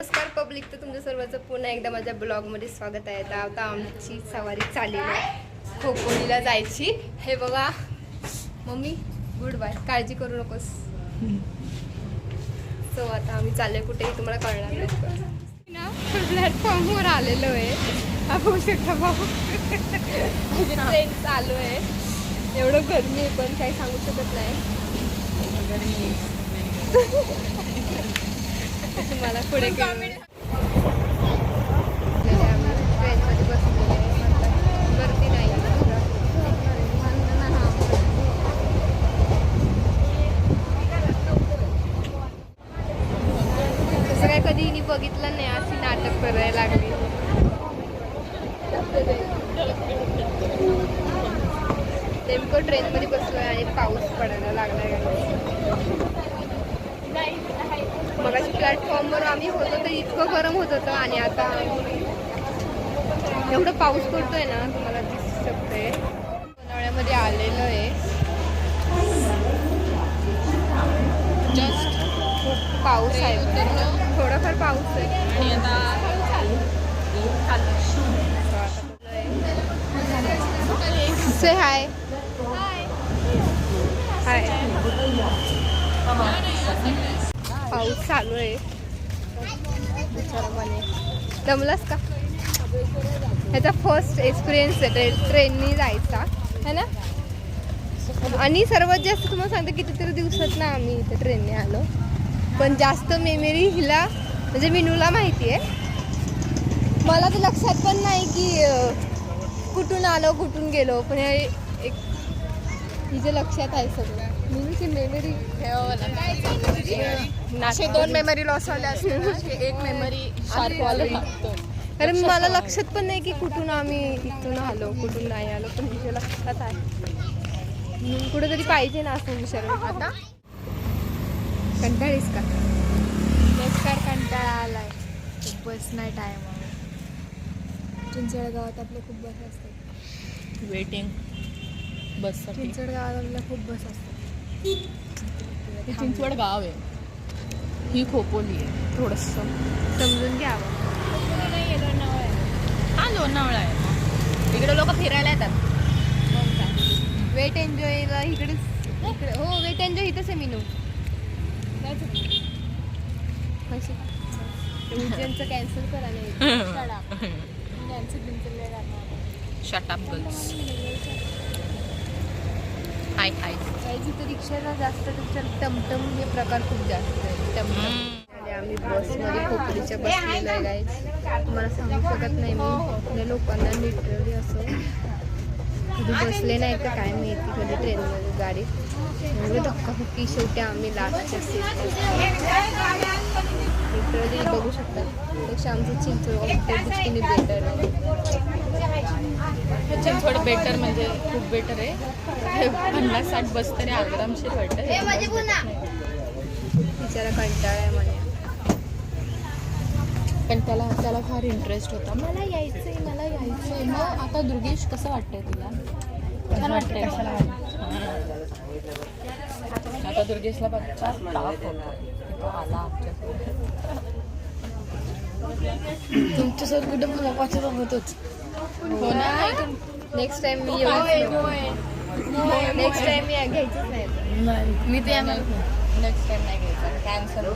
नमस्कार पब्लिक तर तुमच्या सर्वांचं पुन्हा एकदा माझ्या ब्लॉगमध्ये स्वागत आहे. तर आता आमची सवारी चालेल आहे. खोपोलीला जायची. हे बघा मम्मी गुड बाय. काळजी करू नकोस. सो आता आम्ही चाललोय कुठेही तुम्हाला कळणार नाही. ना प्लॅटफॉर्मवर आलेलो आहे. आपण शकता भाऊ ट्रेन म्हणजे चालू आहे. एवढं गरमी आहे पण काही सांगू शकत नाही. तुम्हाला पुढे ट्रेनमध्ये बसलेले आहे. आता गर्दी नाही तसं काय कधी हिने बघितलं नाही अशी नाटक करायला लागली नेमकं ट्रेनमध्ये बसलोय आणि पाऊस पडायला लागलाय मगाशी प्लॅटफॉर्मवर आम्ही होतो तर इतकं गरम होत होतं आणि आता एवढं पडतोय ना तुम्हाला दिसू शकते उन्हाळ्यामध्ये आलेलो आहे. जस्ट खूप पाऊस आहे. थोडाफार पाऊस आहे. से हाय हाय पाऊस चालू आहे. जमलास का? ह्याचा फर्स्ट एक्सपिरियन्स आहे ट्रेन ट्रेननी जायचा है ना? आणि सर्वात जास्त तुम्हाला सांगते कितीतरी दिवसात ना आम्ही इथे ट्रेनने आलो. पण जास्त मेमरी हिला म्हणजे मिनूला माहिती आहे मला तर लक्षात पण नाही की कुठून आलो कुठून गेलो पण हे एक हिच्या लक्षात आहे सगळं. मिनूची मेमरी दोन मेमरी लॉस झाले असते ना. की एक मेमरी शार्प व्हायला कारण मला लक्षात पण नाही की कुठून आम्ही इथून आलो कुठून नाही आलो. पण हिच्या लक्षात आहे. म्हणून कुठेतरी पाहिजे ना असं विचार आता कंटाळीस का? बेकार कंटाळा आलाय. बस नाही टाइम चिंचवड गावात आपल्या खूप बस असतात. वेटिंग बससाठी. चिंचवड गावात आपल्या खूप बस असतात. हे चिंचवड गाव आहे. ही खोपोली आहे. थोडस. समजून घ्यावं हा लोणावळा आहे इकडे लोक फिरायला येतात. वेट एन्जॉयला इकडेच इकडे हो. वेट एन्जॉय इथंच आहे मिनू. उज्जैनचं कॅन्सल करा नाही. शटाप गर्ल्स हाय हाय तर रिक्षाला जास्त त्याच्यात टमटम हे प्रकार खूप जास्त आहे टमटम. आम्ही बसमध्ये खोपडीच्या बसलेलो आहे गाईज तुम्हाला सांगू शकत नाही मी. या लोकांना लिटरली असं कधी बसले नाही का काय माहिती कधी ट्रेनमध्ये गाडीत एवढं धक्काबुक्की शेवटी आम्ही लास्टच्या सीट लिटरली बघू शकता. त्यापेक्षा आमचं चिंचवड त्या दृष्टीने बेटर आहे. चिंचवड बेटर म्हणजे खूप बेटर आहे. पन्नास साठ बस तरी आरामशीर वाटत बिचारा कंटाळा आहे म्हणे. पण त्याला त्याला फार इंटरेस्ट होता. मला यायचंय मला यायचंय. मग आता दुर्गेश कसं वाटतंय तुला? छान वाटतंय? आता दुर्गेशला आला आमच्यासोबत तुमच्यासोबत कुठं मला पाचत होतोच. हो ना? नेक्स्ट टाइम मी नेक्स्ट टाइम मी घ्यायचंच नाही. मी ते येणार नेक्स्ट टाइम नाही घ्यायचा. कॅन्सल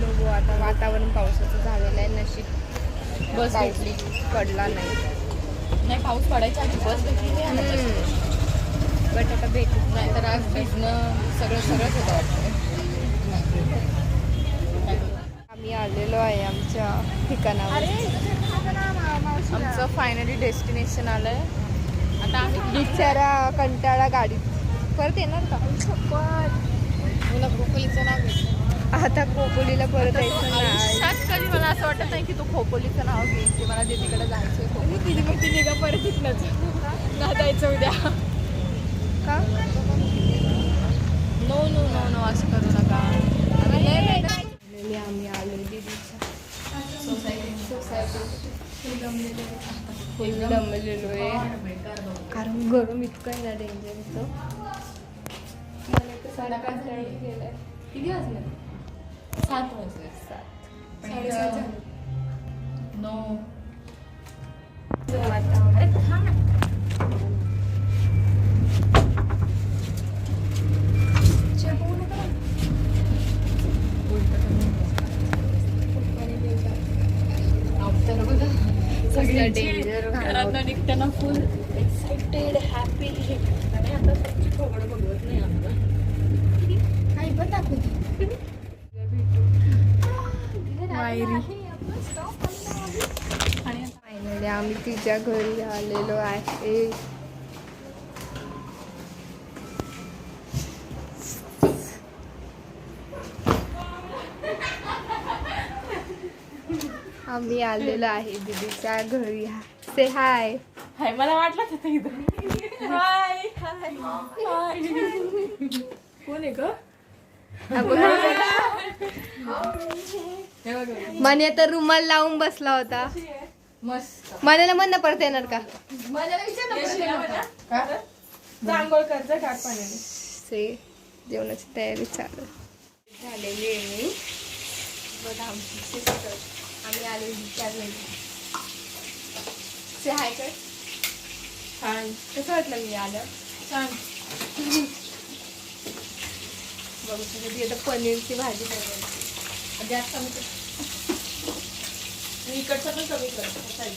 बघू आता वातावरण पावसाचं झालेलं आहे नशीब बस भेटली. पडला नाही. नाही पाऊस पडायच्या आधी बस भेटली नाही बट आता भेटू नाहीतर आज भिजणं सगळं सगळंच होतं वाटतं. आम्ही आलेलो आहे आमच्या ठिकाणावर. आमचं फायनली डेस्टिनेशन आलंय. आता आम्ही बिचारा कंटाळा गाडीत. परत येणार का? तुला खोपोलीचं नाव घेतलं. आता कोपोलीला परत यायचं नाही. कधी मला असं वाटत नाही की तू खोपोलीचं नाव घेईन की मला दीदीकडे जायचंय खोपोली तिथे मग ती निघा परत तिथनंच ना जायचं उद्या. का? नो नो नो नो असं करू नका. आम्ही आलो सोसायटी. दमलेलो आहे कारण गरम इतकं आहे ना डेंजर इथं मला किती वाजले? सात वाजले सात नो डेंजर घरात निघताना फुल एक्साइटेड हॅपी आणि आता तुमची थोडं बघवत नाही आपलं काही पण दाखवते आणि फायनली आम्ही तिच्या घरी आलेलो आहे. आम्ही आलेलो आहे दीदीच्या घरी. से हाय हाय मला वाटलंच होतं इथं. हाय हाय हाय कोण आहे ग? मने तर रुमाल लावून बसला होता. मस्त मनाला म्हणणं परत येणार का? जेवणाची तयारी चालू. झालेली आहे मी. बघा आमची. आम्ही आलो हाय कर छान कसं वाटलं मी आलं छान. बघू शकतो आता पनीरची भाजी बनवायची जास्त कमी कर इकडचं पण कमी करतो साईड.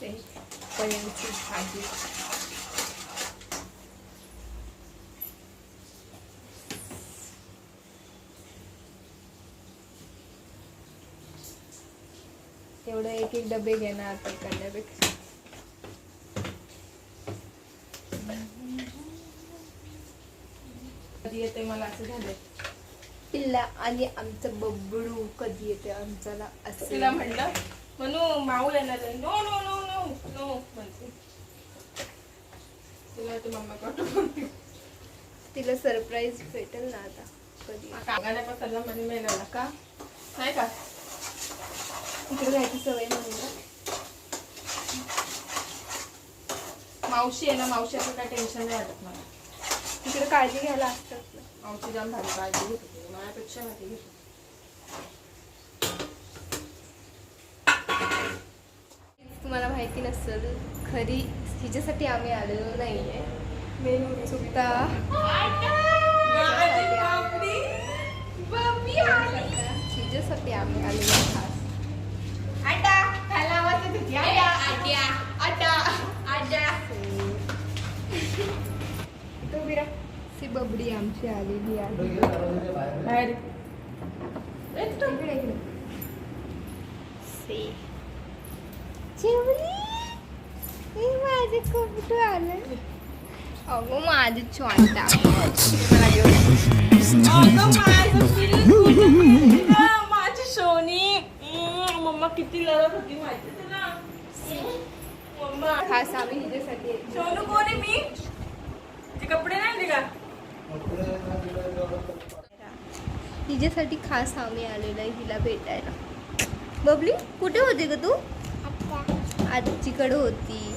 ते पनीरची भाजी एवढं एक एक डबे घेणार आपण करण्यापेक्षा कधी येते मला असं झालंय. पिल्ला आणि आमचं बब्बडू कधी येते आमच्याला तिला असं म्हणलं म्हणू माऊ येणार no no no no no म्हणते. तिला ते मम्मा कडून तिला सरप्राईज भेटेल ना आता कधी. कागाने पण सगळं मनी मिळाला का? नाही का? इकडे जायची सवय म्हणून ना. मावशी आहे ना मावशी असं काय टेन्शन नाही वाटत मला. तिकडे काळजी घ्यायला असतात. मावशी जाम भारी काळजी घेत. होती माझ्यापेक्षा भारी घेत. तुम्हाला माहिती नसेल खरी हिच्यासाठी आम्ही आलेलो नाहीये. मेन उत्सुकता हिच्यासाठी आम्ही आलेलो खास इथं उभी राहा. सी बबडी आमची आलेली आहे बाहेर इकडे इकडे सी चिवली हे माझे कपडे आले अगं माझे छोटा मला घेऊन माझी सोनी मम्मा किती लढत होती माहिती खास आम्ही हिच्यासाठी येतो. सोनू कोण आहे मी? ते कपडे नाही आणले का? हिच्यासाठी खास आम्ही आलेलो आहे हिला भेटायला. बबली कुठे होती ग तू? आजीकडे होती.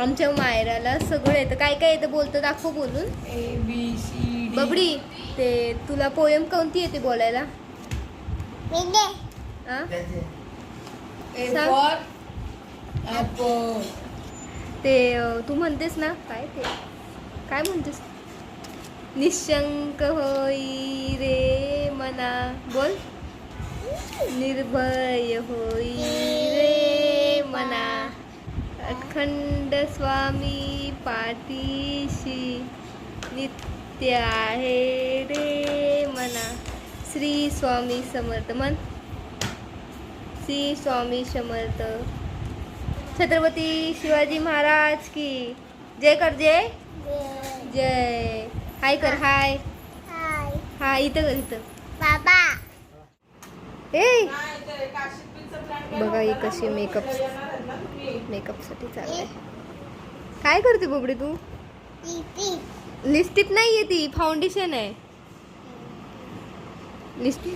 आमच्या मायराला सगळं येतं. काय काय येतं बोलतं दाखव बोलून. ए बी सी बबडी ते तुला पोयम कोणती येते बोलायला? सांग. ते तू म्हणतेस ना काय ते? काय म्हणतेस? निशंक होई रे मना. बोल. निर्भय होई रे मना. अखंड स्वामी पाठीशी नित्य आहे रे मना. श्री स्वामी समर्थ. मन श्री स्वामी समर्थ. छत्रपती शिवाजी महाराज की. जय कर जय. जय. हाय कर हाय. हाय. इथं कर इथं. बाबा. ए! बघा ही कशी मेकअप मेकअपसाठी चाललंय. काय करते बोबडी तू? लिपस्टिक. नाही आहे ती फाउंडेशन आहे. निस-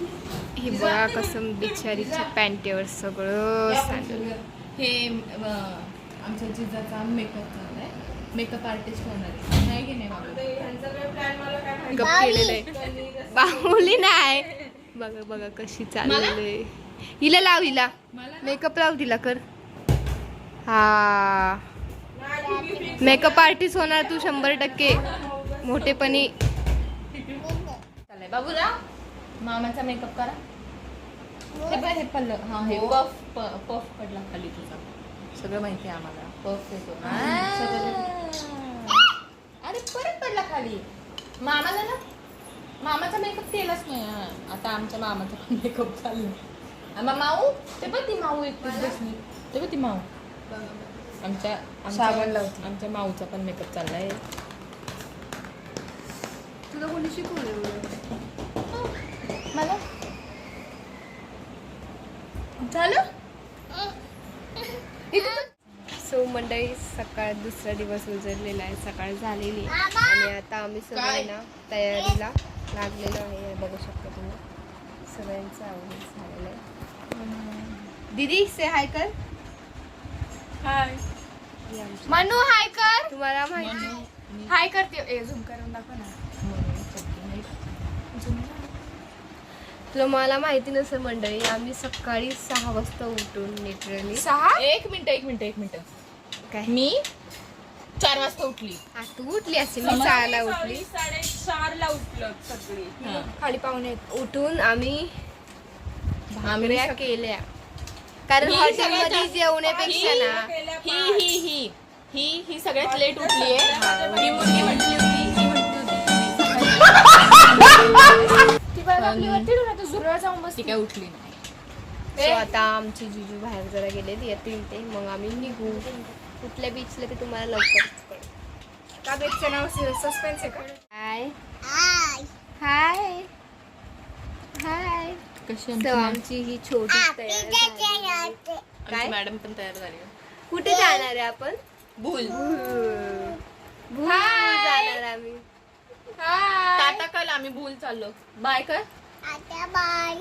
ही बघा कसं बिचारीच्या पॅन्टीवर सगळं सँडल. हे आमच्या जिजाचा मेकअप चाललाय मेकअप आर्टिस्ट होणार आहे. नाही की नाही आहे. बाहुली नाही. बघा बघा कशी चाललेली हिला लाव हिला. मेकअप लाव. तिला कर. हा. मेकअप आर्टिस्ट होणार तू शंभर टक्के. मोठेपणी. बाबूला मामाचा मेकअप करा. हे बघ हे पल्ल हा हे पफ पफ पडला खाली तुझा. सगळं माहिती आहे आम्हाला. पफ येतो अरे परत पडला खाली. मामाला ना मामाचा मेकअप केलाच नाही. हा. आता आमच्या मामाचा पण मेकअप चाललाय आम्हा माऊ ते पण ती माऊ बसली ते पण ती माऊ. आमच्या आमच्या आमच्या माऊचा पण मेकअप चाललाय. तुला कोणी शिकवलं मला? झालं? सो मंडळी सकाळ दुसरा दिवस उजळलेला आहे. सकाळ झालेली आहे. आणि आता आम्ही सगळे ना तयारीला लागलेलो आहे. हे बघू शकता तुम्ही. सगळ्यांचं आवडीच झालेलं आहे. दीदी से हाय कर. हाय ही मनू हाय कर. तुम्हाला माहिती हाय करते. ए झूम करून दाखव ना. तुला मला माहिती नसेल मंडळी आम्ही सकाळी सहा वाजता उठून लिटरली सहा? एक मिनिट एक मिनिट एक मिनिट. काय? मी चार वाजता उठली. हा तू उठली असेल मी सहाला उठली. साडेचार ला उठलं सगळी. हा. खाली पाहुणे उठून आम्ही आम्ही भाकऱ्या केल्या. कारण ही हॉटेलमध्ये जेवण्यापेक्षा ना ही ही ही ही. ही सगळ्यात लेट उठली आहे ही मुलगी म्हटली होती ही म्हटली होती. ती काय उठली नाही. So आता आमची जिजू बाहेर जरा गेलेत येतील ते. मग आम्ही निघू. कुठल्या बीचला ते तुम्हाला लवकरच कळेल. का बेटचं नाव सस्पेन्स आहे का? हाय हाय हाय कशी So आमची ही छोटी तयार झाली. आमची काय? मॅडम पण तयार झाली. कुठे जाणार आहे आपण? भूल. भूल जाणार आम्ही. टाटा कल आम्ही भूल चाललो. बाय कर. बाय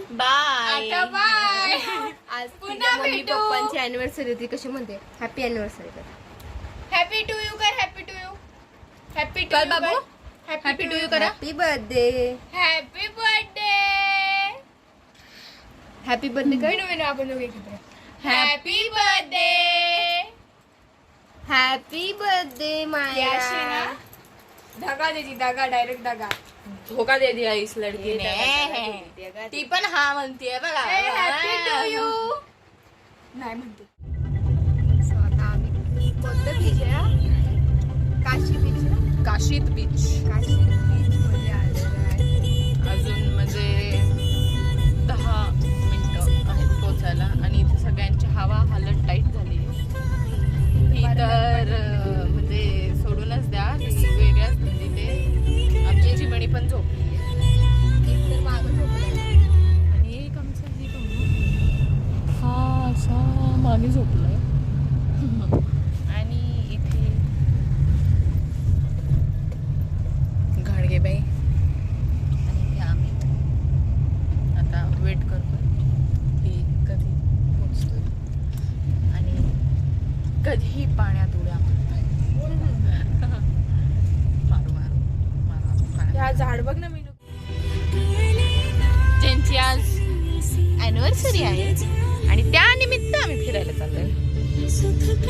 आता बाय आज पुन्हा मम्मी भेटू. पप्पांची अॅनिव्हर्सरी होती. कशी म्हणते? हॅपी अॅनिव्हर्सरी कर. हॅपी टू यू कर happy to you happy to कल बाबू. हॅपी टू यू करा. Happy birthday happy birthday happy birthday कर. विनू विनू आपण दोघे हॅपी बर्थडे हॅपी बर्थडे याशी ना. धागा द्यायची धागा डायरेक्ट धागा. धोका दे दिया इस लड़की ने. दे? ती पण हा म्हणतीये बघा. हॅपी टू यू नाही म्हणते. So आता आम्ही कोणतं बीच आहे हा? काशी बीच काशीत बीच काशी बीच मध्ये आलेलो आहे. अजून म्हणजे दहा मिनिटं आहेत पोचायला आणि इथे सगळ्यांची हवा हालत टाईट झाली ही तर आमची चिमणी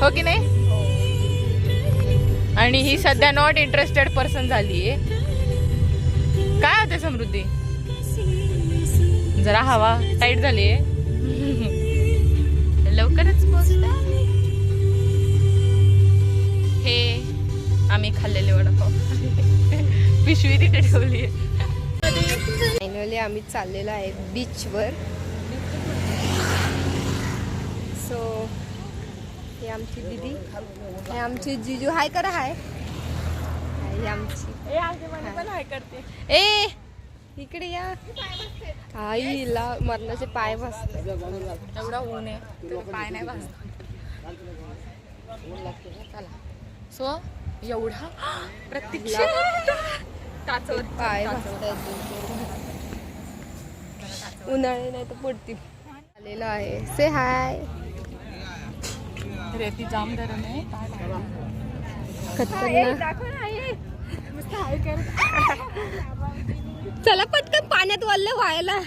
हो की नाही? आणि ही सध्या नॉट इंटरेस्टेड पर्सन झाली आहे. काय होते समृद्धी? जरा हवा टाईट झाली आहे. लवकरच पोहोचतो हे आम्ही खाल्लेले वडापाव. पिशवी तिथे ठेवली आहे. फायनली आम्ही चाललेलो आहे बीचवर सो ही आमची दिदी हे आमची जिजू. हाय करा हाय. ही आमची. ए इकडे या. आईला मरणाचे पाय बसते एवढा ऊन आहे पाय नाही भाजत चला. सो एवढा प्रत्यक्ष टाचावर पाय उन्हाळे नाही तर पडतील. आलेलो आहे. से हाय रेती जाम धरण आहे चला पटकन पाण्यात वल्ल व्हायला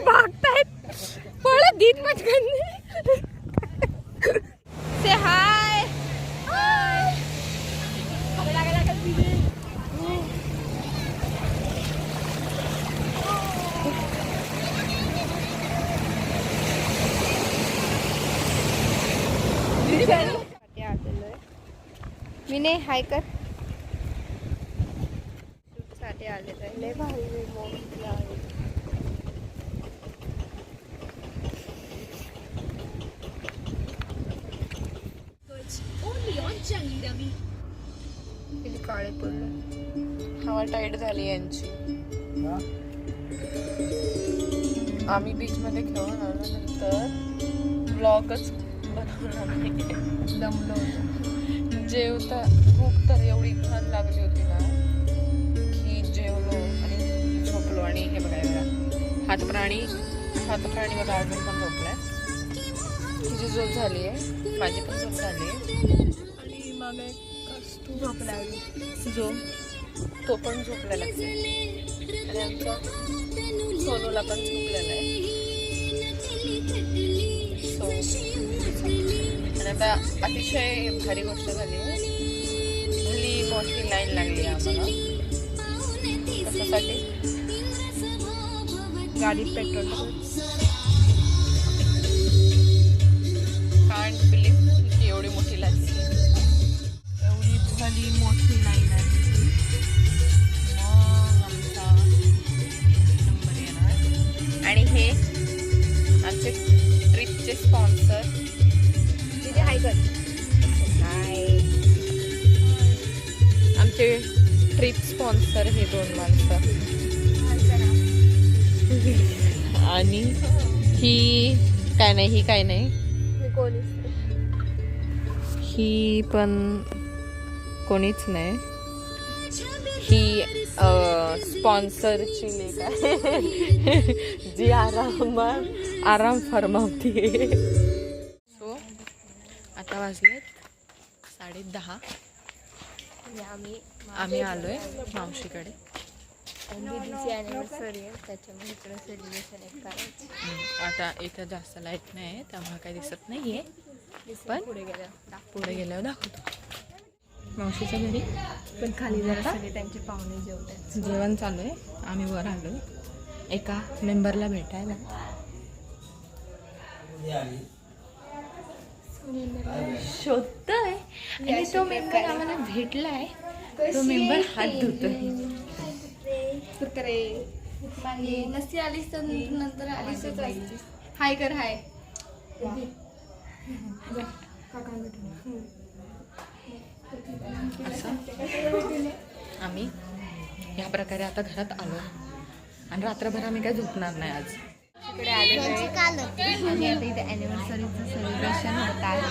भागतायत पळत दीत पटकन. ते हा नाही हाय कर. साठी आलेलं आहे लय भारी मोठलं आहे किती काळे पडलं. हवा टाईट झाली यांची. आम्ही बीच मध्ये खेळून आल्यानंतर ब्लॉगच बनवणार नाही दमलो होतो. जेवता भूक तर एवढी छान लागली होती ना की जेवलो आणि झोपलो आणि हे बघा हे बघा. हातप्राणी हातप्राणी बघा अजून पण झोपलाय. तिची झोप झाली आहे. माझी पण झोप झाली आहे. आणि मग एक झोपला जो तो पण झोपलेला लागते आणि आमच्या सोनूला पण झोपलेला आहे. सो आणि आता अतिशय भारी गोष्ट झाली. भली मोठी लाईन लागली आम्हाला. कशासाठी? गाडीत पेट्रोल कांट की एवढी मोठी लाईन. एवढी भली मोठी लाईन आहे. स्पॉन्सर हे दोन माणसं. आणि ही काय नाही ही काय नाही. ही पण कोणीच नाही. ही स्पॉन्सरची लेख आहे. जी आराम आराम फरमावते. सो आता वाजलेत साडे दहा. आम्ही आम्ही आलोय मावशीकडे. दीदीची अॅनिव्हर्सरी आहे त्याच्यामुळे इकडे सेलिब्रेशन एक करायचं आता इथं जास्त लाइट नाही आहे त्यामुळे काही दिसत नाहीये. पण पुढे गेलं पुढे गेल्यावर दाखवतो. मावशीच्या घरी. पण खाली जरा सगळे त्यांचे पाहुणे जेवतात जेवण चालू आहे. आम्ही वर आलो एका मेंबरला भेटायला. शोधतोय. आणि तो मेंबर आम्हाला भेटलाय. तो मेंबर हात धुतोय कुत्रे नसती आलीस तर नंतर आलीस हाय कर हाय आम्ही? ह्या प्रकारे आता घरात आलो. आणि रात्रभर आम्ही काय झोपणार नाही आज. इकडे आलेलो आहे आणि आता इथे अॅनिव्हर्सरीचं सेलिब्रेशन होत आहे.